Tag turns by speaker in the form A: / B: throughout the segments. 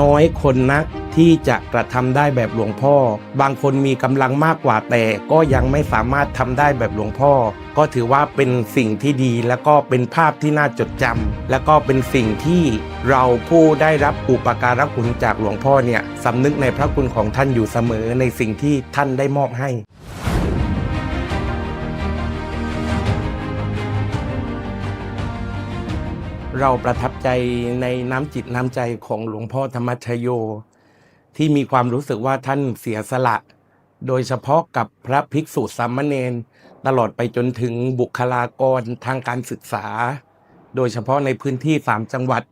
A: น้อยคนนักที่จะกระทำได้แบบหลวงพ่อ บางคนมีกำลังมากกว่าแต่ก็ยังไม่สามารถทำได้แบบหลวงพ่อ ก็ถือว่าเป็นสิ่งที่ดีแล้วก็เป็นภาพที่น่าจดจำแล้วก็เป็นสิ่งที่เราผู้ได้รับอุปการะคุณจากหลวงพ่อเนี่ยสำนึกในพระคุณของท่านอยู่เสมอในสิ่งที่ท่านได้มอบให้ เราประทับใจในน้ำจิตน้ำใจของหลวงพ่อธรรมชโย ที่มีความรู้สึกว่าท่านเสียสละ โดยเฉพาะกับพระภิกษุสามเณรตลอดไปจนถึงบุคลากรทางการศึกษา โดยเฉพาะในพื้นที่สามจังหวัด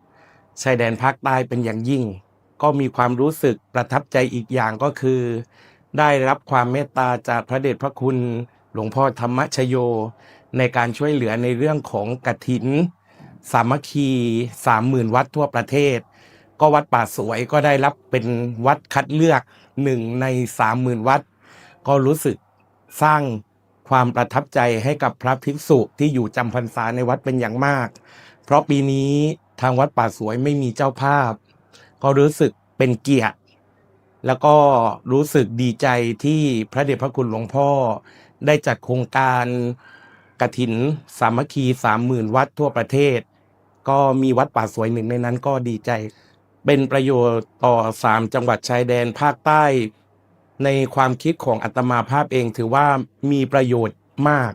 A: ชายแดนภาคใต้เป็นอย่างยิ่ง ก็มีความรู้สึกประทับใจอีกอย่างก็คือ ได้รับความเมตตาจากพระเดชพระคุณ หลวงพ่อธรรมชโย ในการช่วยเหลือในเรื่องของกฐิน สามัคคีสามหมื่นวัดทั่วประเทศ ก็วัดป่าสวยก็ได้รับเป็นวัดคัดเลือกหนึ่งในสามหมื่นวัด ก็รู้สึกสร้างความประทับใจให้กับพระภิกษุที่อยู่จำพรรษาในวัดเป็นอย่างมาก เพราะปีนี้ทางวัดป่าสวยไม่มีเจ้าภาพ ก็รู้สึกเป็นเกียรติ แล้วก็รู้สึกดีใจที่พระเดชพระคุณหลวงพ่อ ได้จัดโครงการกฐินสามัคคีสามหมื่นวัดทั่วประเทศ ก็มีวัดป่าสวยหนึ่งในนั้นก็ดีใจ เป็นประโยชน์ต่อสามจังหวัดชายแดนภาคใต้ ในความคิดของอัตมาภาพเองถือว่ามีประโยชน์มาก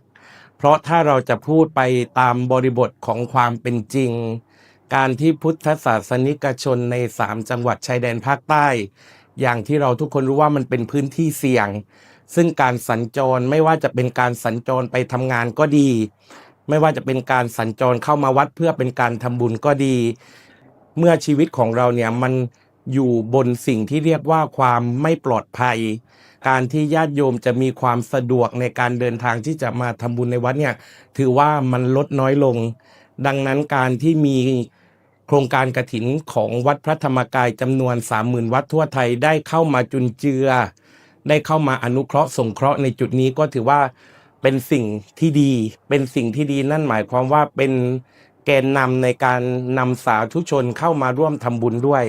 A: เพราะถ้าเราจะพูดไปตามบริบทของความเป็นจริง การที่พุทธศาสนิกชนในสามจังหวัดชายแดนภาคใต้ อย่างที่เราทุกคนรู้ว่ามันเป็นพื้นที่เสี่ยง ซึ่งการสัญจรไม่ว่าจะเป็นการสัญจรไปทำงานก็ดี ไม่ว่าจะเป็นการสัญจรเข้ามาวัดเพื่อเป็นการทำบุญก็ดี เมื่อชีวิตของเราเนี่ยมันอยู่บนสิ่งที่เรียกว่าความไม่ปลอดภัย การที่ญาติโยมจะมีความสะดวกในการเดินทางที่จะมาทำบุญในวัดเนี่ยถือว่ามันลดน้อยลง ดังนั้นการที่มีโครงการกระถินของวัดพระธรรมกายจำนวน 30,000 วัดทั่วไทยได้เข้ามาจุนเจือ ได้เข้ามาอนุเคราะห์สงเคราะห์ในจุดนี้ก็ถือว่า เป็นสิ่งที่ดี เป็นสิ่งที่ดีนั่นหมายความว่าเป็นแกนนำในการนำสาธุชนเข้ามาร่วมทำบุญด้วย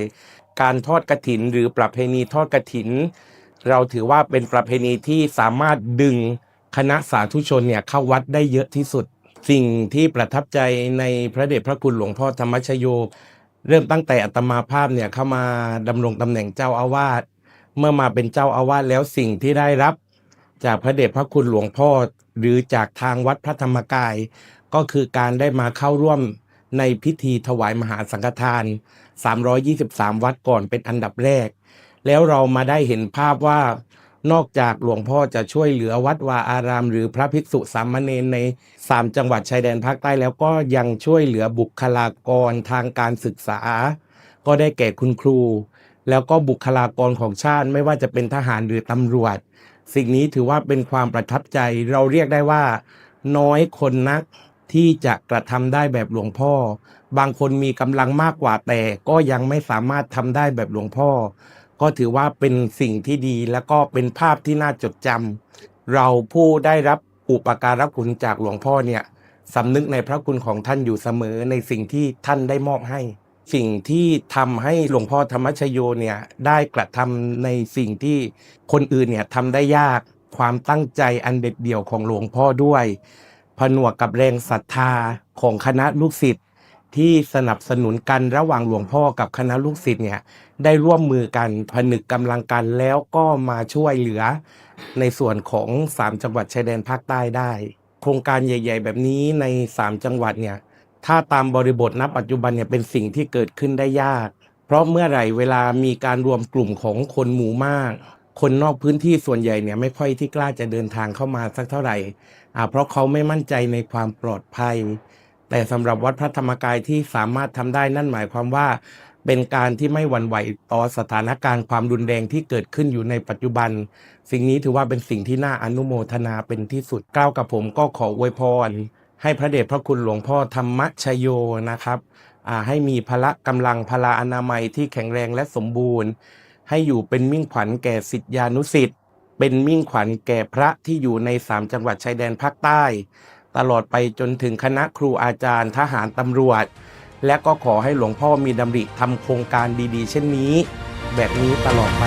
A: การทอดกระถินหรือประเพณีทอดกระถิน เราถือว่าเป็นประเพณีที่สามารถดึงคณะสาธุชนเนี่ยเข้าวัดได้เยอะที่สุด สิ่งที่ประทับใจในพระเดชพระคุณหลวงพ่อธรรมชโย เริ่มตั้งแต่อัตมาภาพเนี่ยเข้ามาดำรงตำแหน่งเจ้าอาวาสเมื่อมาเป็นเจ้าอาวาสแล้วสิ่งที่ได้รับ จากพระเดชพระคุณหลวงพ่อ หรือจากทางวัดพระธรรมกาย ก็คือการได้มาเข้าร่วมในพิธีถวายมหาสังฆทาน 323 วัดก่อนเป็นอันดับแรก แล้วเรามาได้เห็นภาพว่านอกจากหลวงพ่อจะช่วยเหลือวัดวาอาราม หรือพระภิกษุสามเณรใน 3 จังหวัดชายแดนภาคใต้แล้วก็ยังช่วยเหลือบุคลากรทางการศึกษา ก็ได้แก่คุณครู แล้วก็บุคลากรของชาติไม่ว่าจะเป็นทหารหรือตำรวจ สิ่งนี้ถือว่าเป็นความประทับใจ เราเรียกได้ว่า น้อยคนนักที่จะกระทำได้แบบหลวงพ่อ บางคนมีกำลังมากกว่าแต่ก็ยังไม่สามารถทำได้แบบหลวงพ่อ ก็ถือว่าเป็นสิ่งที่ดีแล้วก็เป็นภาพที่น่าจดจำเราผู้ได้รับอุปการะคุณจากหลวงพ่อเนี่ยสำนึกในพระคุณของท่านอยู่เสมอในสิ่งที่ท่านได้มอบให้ สิ่งที่ทำให้หลวงพ่อธรรมชโยเนี่ยได้กระทำในสิ่งที่คนอื่นเนี่ยทำได้ยากความตั้งใจอันเด็ดเดี่ยวของหลวงพ่อด้วย ผนวกกับแรงศรัทธาของคณะลูกศิษย์ที่สนับสนุนกันระหว่างหลวงพ่อกับคณะลูกศิษย์เนี่ยได้ร่วมมือกันผนึกกำลังกันแล้วก็มาช่วยเหลือ ในส่วนของ 3 จังหวัดชายแดนภาคใต้ได้ โครงการใหญ่ ๆ แบบนี้ใน 3 จังหวัดเนี่ย ถ้าตามบริบทณปัจจุบันเนี่ยเป็นสิ่งที่เกิดขึ้นได้ยาก เพราะเมื่อไหร่เวลามีการรวมกลุ่มของคนหมู่มาก คนนอกพื้นที่ส่วนใหญ่เนี่ยไม่ค่อยที่กล้าจะเดินทางเข้ามาสักเท่าไหร่อ่าเพราะเขาไม่มั่นใจในความปลอดภัย แต่สำหรับวัดพระธรรมกายที่สามารถทำได้นั่นหมายความว่า เป็นการที่ไม่หวั่นไหวต่อสถานการณ์ความรุนแรงที่เกิดขึ้นอยู่ในปัจจุบัน สิ่งนี้ถือว่าเป็นสิ่งที่น่าอนุโมทนาเป็นที่สุดกล่าวกับผมก็ขออวยพร ให้พระเดชพระคุณหลวงพ่อธรรมชโยนะครับให้มีพละกำลังพลาอนามัยที่แข็งแรงและสมบูรณ์ ให้อยู่เป็นมิ่งขวัญแก่สิทธิานุสิทธิ์เป็นมิ่งขวัญแก่พระที่อยู่ในสามจังหวัดชายแดนภาคใต้ ตลอดไปจนถึงคณะครูอาจารย์ทหารตำรวจ และก็ขอให้หลวงพ่อมีดำริทำโครงการดีๆ เช่นนี้ แบบนี้ตลอดไป